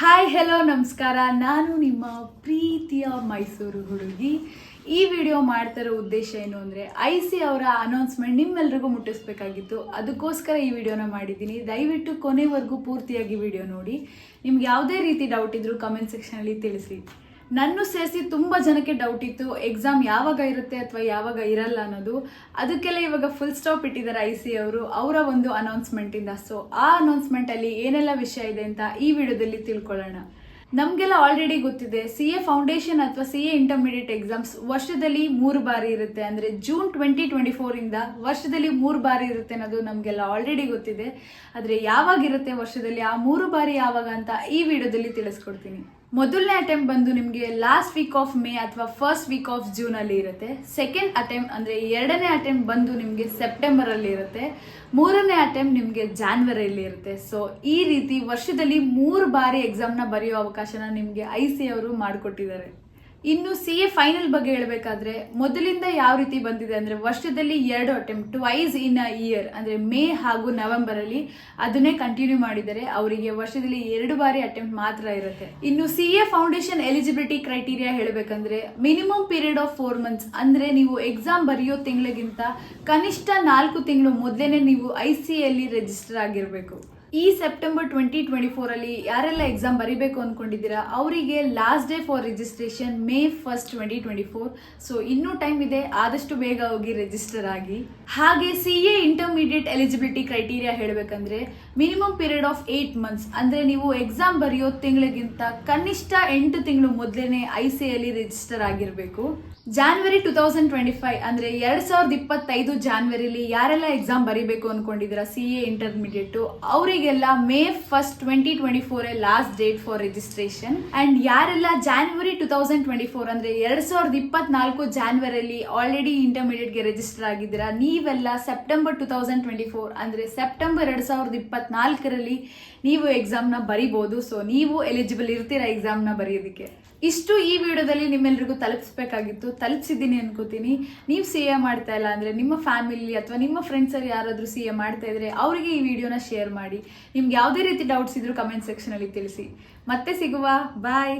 Hi hello ನಮಸ್ಕಾರ. ನಾನು ನಿಮ್ಮ ಪ್ರೀತಿಯ ಮೈಸೂರು ಹುಡುಗಿ. ಈ ವಿಡಿಯೋ ಮಾಡ್ತಿರೋ ಉದ್ದೇಶ ಏನು ಅಂದರೆ ಐ ಸಿ ಅವರ ಅನೌನ್ಸ್ಮೆಂಟ್ ನಿಮ್ಮೆಲ್ರಿಗೂ ಮುಟ್ಟಿಸ್ಬೇಕಾಗಿತ್ತು. ಅದಕ್ಕೋಸ್ಕರ ಈ ವಿಡಿಯೋನ ಮಾಡಿದ್ದೀನಿ. ದಯವಿಟ್ಟು ಕೊನೆವರೆಗೂ ಪೂರ್ತಿಯಾಗಿ ವಿಡಿಯೋ ನೋಡಿ. ನಿಮ್ಗೆ ಯಾವುದೇ ರೀತಿ ಡೌಟ್ ಇದ್ದರೂ ಕಮೆಂಟ್ ಸೆಕ್ಷನಲ್ಲಿ ತಿಳಿಸಿ ನನ್ನೂ ಸೇರಿಸಿ ತುಂಬ ಜನಕ್ಕೆ ಡೌಟ್ ಇತ್ತು ಎಕ್ಸಾಮ್ ಯಾವಾಗ ಇರುತ್ತೆ ಅಥವಾ ಯಾವಾಗ ಇರಲ್ಲ ಅನ್ನೋದು. ಅದಕ್ಕೆಲ್ಲ ಇವಾಗ ಫುಲ್ ಸ್ಟಾಪ್ ಇಟ್ಟಿದ್ದಾರೆ ಐ ಸಿ ಅವರು. ಅವರ ಒಂದು ಅನೌನ್ಸ್ಮೆಂಟಿಂದ ಸೊ ಆ ಅನೌನ್ಸ್ಮೆಂಟಲ್ಲಿ ಏನೆಲ್ಲ ವಿಷಯ ಇದೆ ಅಂತ ಈ ವಿಡಿಯೋದಲ್ಲಿ ತಿಳ್ಕೊಳ್ಳೋಣ. ನಮಗೆಲ್ಲ ಆಲ್ರೆಡಿ ಗೊತ್ತಿದೆ ಸಿ ಎ ಫೌಂಡೇಶನ್ ಅಥವಾ ಸಿ ಎ ಇಂಟರ್ಮೀಡಿಯೇಟ್ ಎಕ್ಸಾಮ್ಸ್ ವರ್ಷದಲ್ಲಿ ಮೂರು ಬಾರಿ ಇರುತ್ತೆ. ಅಂದರೆ ಜೂನ್ ಟ್ವೆಂಟಿ ಟ್ವೆಂಟಿ ಫೋರಿಂದ ವರ್ಷದಲ್ಲಿ ಮೂರು ಬಾರಿ ಇರುತ್ತೆ ಅನ್ನೋದು ನಮಗೆಲ್ಲ ಆಲ್ರೆಡಿ ಗೊತ್ತಿದೆ. ಆದರೆ ಯಾವಾಗಿರುತ್ತೆ ವರ್ಷದಲ್ಲಿ ಆ ಮೂರು ಬಾರಿ ಯಾವಾಗ ಅಂತ ಈ ವಿಡಿಯೋದಲ್ಲಿ ತಿಳಿಸ್ಕೊಡ್ತೀನಿ. ಮೊದಲನೇ ಅಟೆಂಪ್ಟ್ ಬಂದು ನಿಮಗೆ ಲಾಸ್ಟ್ ವೀಕ್ ಆಫ್ ಮೇ ಅಥವಾ ಫಸ್ಟ್ ವೀಕ್ ಆಫ್ ಜೂನ್ ಅಲ್ಲಿ ಇರುತ್ತೆ. ಸೆಕೆಂಡ್ ಅಟೆಂಪ್ಟ್ ಅಂದ್ರೆ ಎರಡನೇ ಅಟೆಂಪ್ಟ್ ಬಂದು ನಿಮಗೆ ಸೆಪ್ಟೆಂಬರ್ ಅಲ್ಲಿ ಇರುತ್ತೆ. ಮೂರನೇ ಅಟೆಂಪ್ಟ್ ನಿಮಗೆ ಜಾನ್ವರಿಯಲ್ಲಿ ಇರುತ್ತೆ. ಸೊ ಈ ರೀತಿ ವರ್ಷದಲ್ಲಿ ಮೂರು ಬಾರಿ ಎಕ್ಸಾಮ್ನ ಬರೆಯೋ ಅವಕಾಶನ ನಿಮಗೆ ಐ ಸಿ ಅವರು ಮಾಡಿಕೊಟ್ಟಿದ್ದಾರೆ. ಇನ್ನು ಸಿ ಎ ಫೈನಲ್ ಬಗ್ಗೆ ಹೇಳಬೇಕಾದ್ರೆ ಮೊದಲಿಂದ ಯಾವ ರೀತಿ ಬಂದಿದೆ ಅಂದ್ರೆ ವರ್ಷದಲ್ಲಿ ಎರಡು attempt twice in a year ಅಂದ್ರೆ ಮೇ ಹಾಗೂ ನವೆಂಬರ್ ಅಲ್ಲಿ ಅದನ್ನೇ ಕಂಟಿನ್ಯೂ ಮಾಡಿದರೆ ಅವರಿಗೆ ವರ್ಷದಲ್ಲಿ ಎರಡು ಬಾರಿ ಅಟೆಂಪ್ಟ್ ಮಾತ್ರ ಇರುತ್ತೆ. ಇನ್ನು C A foundation eligibility criteria ಹೇಳಬೇಕಂದ್ರೆ minimum period of four months ಅಂದ್ರೆ ನೀವು ಎಕ್ಸಾಮ್ ಬರೆಯೋ ತಿಂಗಳಿಗಿಂತ ಕನಿಷ್ಠ ನಾಲ್ಕು ತಿಂಗಳು ಮೊದಲೇನೆ ನೀವು ಐ ಸಿ ಎಲ್ಲಿ ರಿಜಿಸ್ಟರ್ ಆಗಿರಬೇಕು. ಈ ಸೆಪ್ಟೆಂಬರ್ ಟ್ವೆಂಟಿ ಟ್ವೆಂಟಿ ಫೋರ್ ಅಲ್ಲಿ ಯಾರೆಲ್ಲ ಎಕ್ಸಾಮ್ ಬರಿಬೇಕು ಅನ್ಕೊಂಡಿದ್ದೀರಾ, ಅವರಿಗೆ last day for registration May first twenty twenty four so ಇನ್ನೂ ಟೈಮ್ ಇದೆ, ಆದಷ್ಟು ಬೇಗ ಹೋಗಿ ರಿಜಿಸ್ಟರ್ ಆಗಿ. ಹಾಗೆ C A intermediate eligibility criteria ಹೇಳಬೇಕಂದ್ರೆ minimum period of eight months ಅಂದ್ರೆ ನೀವು ಎಕ್ಸಾಮ್ ಬರೆಯೋ ತಿಂಗಳಿಗಿಂತ ಕನಿಷ್ಠ ಎಂಟು ತಿಂಗಳು ಮೊದಲೇನೆ ಐ ಸಿ ಎಲ್ಲಿ ರಿಜಿಸ್ಟರ್ ಆಗಿರಬೇಕು. January two thousand twenty five ಅಂದ್ರೆ ಎರಡ್ ಸಾವಿರದ ಇಪ್ಪತ್ತೈದು ಜಾನ್ವರಿಲಿ ಯಾರೆಲ್ಲ ಎಕ್ಸಾಮ್ ಬರಿಬೇಕು ಅನ್ಕೊಂಡಿದ್ರ ಸಿ ಎ ಇಂಟರ್ಮೀಡಿಯೇಟ್ ಅವರಿಗೆಲ್ಲ May first twenty twenty four last date for registration and ಯಾರೆಲ್ಲ January two thousand twenty four ಅಂದ್ರೆ ಎರಡ್ ಸಾವಿರದ ಇಪ್ಪತ್ನಾಲ್ಕು ಜಾನ್ವರಿಯಲ್ಲಿ ಆಲ್ರೆಡಿ ಇಂಟರ್ಮೀಡಿಯೇಟ್ಗೆ ರಿಜಿಸ್ಟರ್ ಆಗಿದ್ದೀರಾ, ನೀವೆಲ್ಲ September two thousand twenty four ಅಂದ್ರೆ ಸೆಪ್ಟೆಂಬರ್ ಎರಡ್ ಸಾವಿರದ ಇಪ್ಪತ್ನಾಲ್ಕರಲ್ಲಿ ನೀವು ಎಕ್ಸಾಮ್ನ ಬರಿಬೋದು. ಸೊ ನೀವು ಎಲಿಜಿಬಲ್ ಇರ್ತೀರಾ ಎಕ್ಸಾಮ್ನ ಬರೆಯೋದಕ್ಕೆ? ಇಷ್ಟು ಈ ವಿಡಿಯೋದಲ್ಲಿ ನಿಮ್ಮೆಲ್ರಿಗೂ ತಲುಪಿಸ್ಬೇಕಾಗಿತ್ತು. ತಲುಪಿಸಿದ್ದೀನಿ ಅನ್ಕೋತೀನಿ. ನೀವು ಸಿ ಎ ಮಾಡ್ತಾ ಇಲ್ಲ ಅಂದರೆ ನಿಮ್ಮ ಫ್ಯಾಮಿಲಿ ಅಥವಾ ನಿಮ್ಮ ಫ್ರೆಂಡ್ಸಲ್ಲಿ ಯಾರಾದರೂ ಸಿ ಎ ಮಾಡ್ತಾ ಇದ್ದರೆ ಅವರಿಗೆ ಈ ವಿಡಿಯೋನ ಶೇರ್ ಮಾಡಿ. ನಿಮ್ಗೆ ಯಾವುದೇ ರೀತಿ ಡೌಟ್ಸ್ ಇದ್ರೂ ಕಮೆಂಟ್ ಸೆಕ್ಷನಲ್ಲಿ ತಿಳಿಸಿ. ಮತ್ತೆ ಸಿಗುವ. ಬಾಯ್